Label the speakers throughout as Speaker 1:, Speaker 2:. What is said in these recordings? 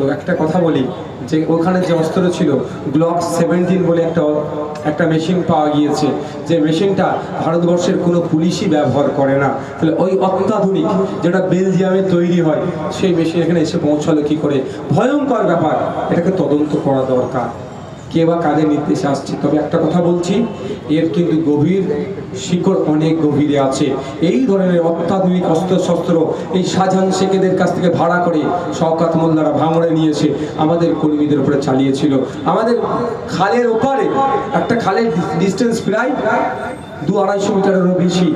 Speaker 1: তো একটা কথা বলি, যে ওখানে যে অস্ত্র ছিল গ্লক সেভেন্টিন বলে একটা একটা মেশিন পাওয়া গিয়েছে। যে মেশিনটা ভারতবর্ষের কোনো পুলিশই ব্যবহার করে না। তাহলে ওই অত্যাধুনিক যেটা বেলজিয়ামে তৈরি হয়, সেই মেশিন এখানে এসে পৌঁছালো কি করে? ভয়ঙ্কর ব্যাপার। এটাকে তদন্ত করা দরকার। কে বা কাদের নির্দেশে আসছে? তবে একটা কথা বলছি, এর কিন্তু গভীর শিকড় অনেক গভীরে আছে। এই ধরনের অত্যাধুনিক অস্ত্রশস্ত্র এই শাহজাহান শেখেদের কাছ থেকে ভাড়া করে শওকাত মোল্লারা ভাঙড়ে নিয়ে এসে আমাদের কর্মীদের উপরে চালিয়েছিল। আমাদের খালের ওপারে, একটা খালের ডিস্টেন্স প্রায় দু আড়াইশো মিটারেরও বেশি।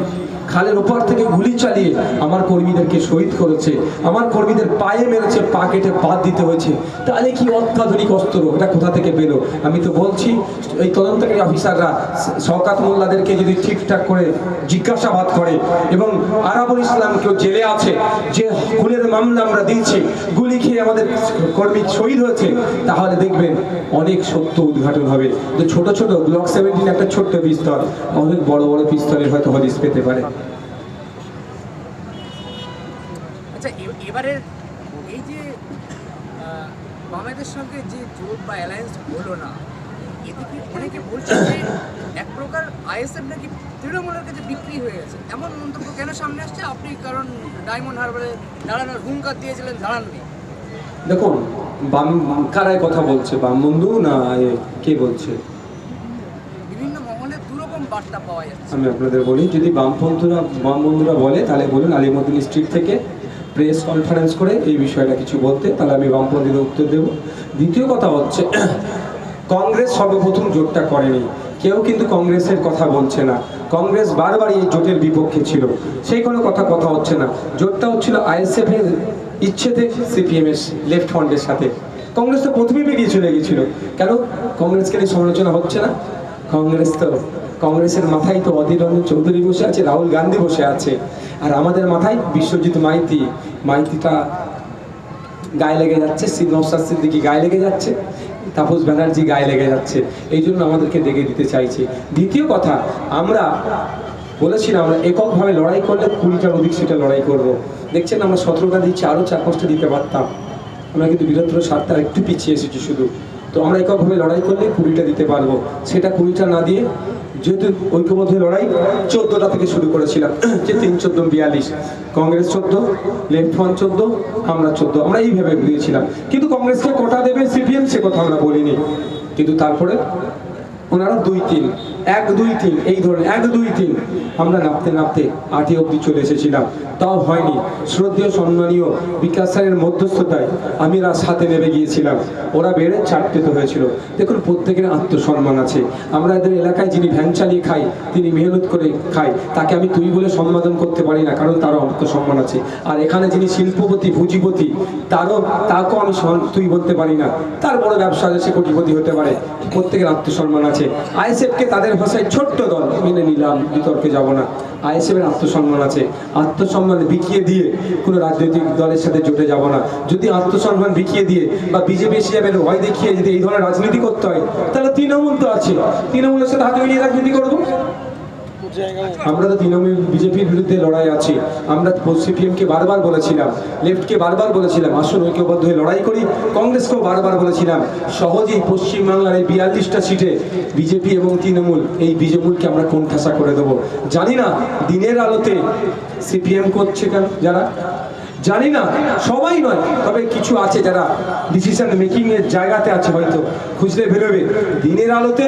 Speaker 1: খালের ওপার থেকে গুলি চালিয়ে আমার কর্মীদেরকে শহীদ করেছে। আমার কর্মীদের পায়ে মেরেছে, পা কেটে বাদ দিতে হয়েছে। তাহলে কি অত্যাধুনিক অস্ত্র? এটা কোথা থেকে পেল? আমি তো বলছি, এই তদন্তকারী অফিসাররা শওকাত মোল্লাদেরকে যদি ঠিকঠাক করে জিজ্ঞাসাবাদ করে এবং আরাবুল ইসলাম কেউ জেলে আছে, যে খুনের মামলা আমরা দিয়েছি, গুলি খেয়ে আমাদের কর্মী শহীদ হয়েছে, তাহলে দেখবেন অনেক সত্য উদ্ঘাটন হবে। যে ছোট ছোট ব্লক সেভেন্টিন একটা ছোট্ট পিস্তল, অনেক বড় বড় পিস্তলের হয়তো হদিস পেতে পারে
Speaker 2: আচ্ছা এ- এবারের এই যে বাংলাদেশের সঙ্গে যে জোট বা অ্যালায়েন্স হলো না এতে কি অনেকে বলছে যে এক প্রকার আইএসএফ নাকি তৃণমূলের কাছে বিক্রি হয়ে গেছে? এমন মন্তব্য কেন সামনে আসছে? আপনি কারণ ডায়মন্ড হারবারে দাঁড়ানোর হুঙ্কার দিয়েছিলেন দাঁড়াননি
Speaker 1: দেখুন বাম কারায় কথা বলছে বাম বন্ধু না কে বলছে? আমি আপনাদের বলি যদি বামপন্থীরা বাম বন্ধুরা বলে তাহলে বলুন আলিমুদ্দিন স্ট্রিট থেকে প্রেস কনফারেন্স করে এই বিষয়টা কিছু বলতে, তাহলে আমি বামপন্থীদের উত্তর দেব। দ্বিতীয় কথা হচ্ছে, কংগ্রেস সর্বপ্রথম জোটটা করেনি। কেউ কিন্তু কংগ্রেসের কথা বলছে না। কংগ্রেস বারবারই এই জোটের বিপক্ষে ছিল। সেই কোনো কথা কথা হচ্ছে না। জোটটা হচ্ছিল আইএসএফ এর ইচ্ছেতে সিপিএম এর লেফট ফ্রন্টের সাথে। কংগ্রেস তো প্রথমেই বেরিয়ে চলে গেছিল। কেন? কংগ্রেসকে নিয়ে সমালোচনা হচ্ছে না? কংগ্রেস তো কংগ্রেসের মাথায় তো অধীর রঞ্জন চৌধুরী বসে আছে, রাহুল গান্ধী বসে আছে। আর আমাদের মাথায় বিশ্বজিৎ মাইতি, মাইতিটা গায়ে লেগে যাচ্ছে নৌসাদ সিদ্দিকি গায়ে লেগে যাচ্ছে, তাপস ব্যানার্জি গায়ে লেগে যাচ্ছে। এই জন্য আমাদেরকে দেখে দিতে চাইছে। দ্বিতীয় কথা, আমরা বলেছিলাম, আমরা এককভাবে লড়াই করলে কুড়িটার অধিক সেটা লড়াই করব। দেখছেন, আমরা সতেরোটা দিচ্ছি, আরও চার পাঁচটা দিতে পারতাম। আমরা কিন্তু বীরত্র সাতটা একটু পিছিয়ে এসেছি শুধু। তো আমরা এককভাবে লড়াই করলে কুড়িটা দিতে পারব। সেটা কুড়িটা না দিয়ে যেহেতু ঐক্যবদ্ধ লড়াই, চোদ্দটা থেকে শুরু করেছিলাম। যে তিন, চোদ্দ, বিয়াল্লিশ। কংগ্রেস চোদ্দ, লেফট ফ্রন্ট চোদ্দ, আমরা চোদ্দ। আমরা এইভাবে দিয়েছিলাম। কিন্তু কংগ্রেসকে কোটা দেবে, সিপিএম সে কথা আমরা বলিনি। কিন্তু তারপরে ওনারা দুই, তিন এক, দুই, তিন, এই ধরনের এক, দুই, তিন। আমরা নাপতে নাপতে আটই অবধি চলে এসেছিলাম। তাও হয়নি। শ্রদ্ধেয়, সম্মানীয় বিকাশ স্যারের মধ্যস্থতায় আমি এরা সাথে নেমে গিয়েছিলাম। ওরা বেড়ে চারটে তো হয়েছিল। দেখুন, প্রত্যেকের আত্মসম্মান আছে। আমরা এদের এলাকায় যিনি ভ্যান চালিয়ে খাই, তিনি মেহনত করে খাই, তাকে আমি তুই বলে সম্বোধন করতে পারি না, কারণ তারও আত্মসম্মান আছে। আর এখানে যিনি শিল্পপতি পুঁজিপতি তারও, তাকেও আমি তুই বলতে পারি না। তার বড় ব্যবসা আছে, সে কোটিপতি হতে পারে। প্রত্যেকের আত্মসম্মান আছে। আইএসএফকে তাদের ভাষায় ছোট্ট দল মেনে নিলাম, বিতর্কে যাব না। আইএসএফের আত্মসম্মান আছে। আত্মসম্মান বিকিয়ে দিয়ে কোনো রাজনৈতিক দলের সাথে জোটে যাব না। যদি আত্মসম্মান বিকিয়ে দিয়ে বা বিজেপি হিসাবে ভয় দেখিয়ে যদি এই ধরনের রাজনীতি করতে হয়, তাহলে তৃণমূল তো আছে। তৃণমূলের সাথে হাতে মিলিয়ে রাজনীতি করব। আমরা তো তৃণমূল বিজেপির বিরুদ্ধে লড়াই আছি। আমরা সিপিএমকে বারবার বলেছিলাম লেফটকে বারবার বলেছিলাম, আসুন ঐক্যবদ্ধ হয়ে লড়াই করি, কংগ্রেসকেও বারবার বলেছিলাম, সহজেই পশ্চিমবাংলার এই বিয়াল্লিশটা সিটে বিজেপি এবং তৃণমূল, এই বিজেমূলকে আমরা কোণঠাসা করে দেবো? জানি না, দিনের আলোতে সিপিএম করছে কেন যারা? জানি না, সবাই নয়, তবে কিছু আছে যারা ডিসিশন মেকিংয়ের জায়গাতে আছে হয়তো। খুঁজলে বেরোবে। দিনের আলোতে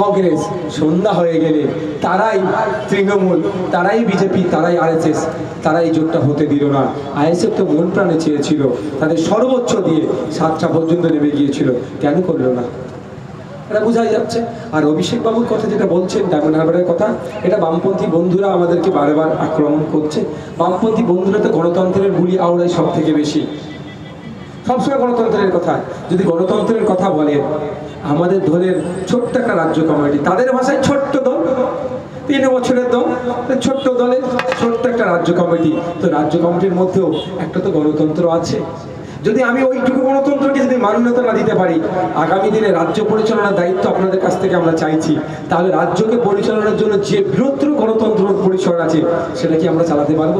Speaker 1: কংগ্রেস, সন্ধ্যা হয়ে গেলে তারাই তৃণমূল, তারাই বিজেপি, তারাই আরএসএস তারা এই জোটটা হতে দিল না। আইএসএফ তো মন প্রাণে চেয়েছিল, তাদের সর্বোচ্চ দিয়ে সাতটা পর্যন্ত নেমে গিয়েছিল, কেন করল না? এটা বোঝাই যাচ্ছে। আর অভিষেক বাবুর কথা যেটা বলছেন, ডায়মন্ড হারবারের কথা, এটা বামপন্থী বন্ধুরা আমাদেরকে বারবার আক্রমণ করছে। বামপন্থী বন্ধুরা তো গণতন্ত্রের বুলি আওড়ায় সব থেকে বেশি। সবসময় গণতন্ত্রের কথা, যদি গণতন্ত্রের কথা বলেন আমাদের দলের ছোট্ট একটা রাজ্য কমিটি, তাদের ভাষায় ছোট্ট দল, তিন বছরের দল ছোট্ট দলের ছোট্ট একটা রাজ্য কমিটি। তো রাজ্য কমিটির মধ্যেও একটা তো গণতন্ত্র আছে। যদি আমি ওইটুকু গণতন্ত্রকে যদি মান্যতা না দিতে পারি, আগামী দিনে রাজ্য পরিচালনার দায়িত্ব আপনাদের কাছ থেকে আমরা চাইছি। তাহলে রাজ্যকে পরিচালনার জন্য যে বৃহত্তর গণতন্ত্র পরিসর আছে সেটা কি আমরা চালাতে পারব।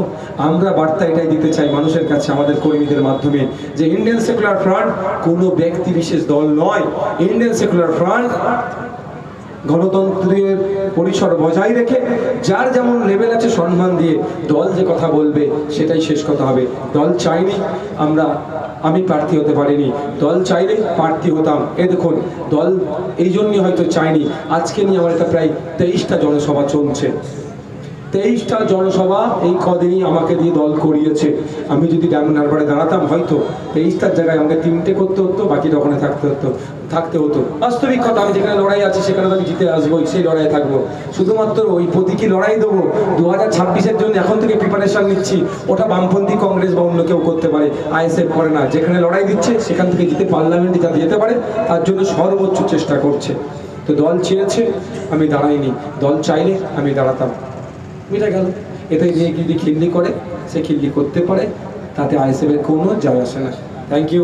Speaker 1: আমরা বার্তা এটাই দিতে চাই মানুষের কাছে, আমাদের কর্মীদের মাধ্যমে, যে ইন্ডিয়ান সেকুলার ফ্রন্ট কোনো ব্যক্তি বিশেষ দল নয়। ইন্ডিয়ান সেকুলার ফ্রন্ট গণতন্ত্রের পরিসর বজায় রেখে, যার যেমন লেভেল আছে সম্মান দিয়ে দল যে কথা বলবে, সেটাই শেষ কথা হবে। দল চাইনি, আমরা আমি প্রার্থী হতে পারিনি। দল চাইলে প্রার্থী হতাম। এ দেখুন, দল এই জন্যই হয়তো চাইনি আজকে নিয়ে আমার এটা প্রায় তেইশটা জনসভা চলছে। তেইশটা জনসভা এই কদিনই আমাকে দিয়ে দল করিয়েছে। আমি যদি ডায়মন্ড হারবারে দাঁড়াতাম হয়তো তেইশটার জায়গায় আমাকে তিনটে করতে হতো, বাকিটা ওখানে থাকতে হতো থাকতে হতো। বাস্তবিক কথা, আমি যেখানে লড়াই আছে সেখানে আমি জিতে আসব সেই লড়াই থাকব। শুধুমাত্র ওই প্রতীকী লড়াই দেবো দু হাজার ছাব্বিশের জন্য এখন থেকে প্রিপারেশন নিচ্ছি। ওটা বামপন্থী কংগ্রেস বা অন্য কেউ করতে পারে, আইএসএফ করে না। যেখানে লড়াই দিচ্ছে, সেখান থেকে জিতে পার্লামেন্টে যাতে যেতে পারে, তার জন্য সর্বোচ্চ চেষ্টা করছে। তো দল চেয়েছে আমি দাঁড়াইনি। দল চাইলে আমি দাঁড়াতাম। মিটা গেল। এতে নিয়ে যদি খিল্লি করে, সে খিল্লি করতে পারে। তাতে আইএসএফের কোনো যায় আসে না। Thank you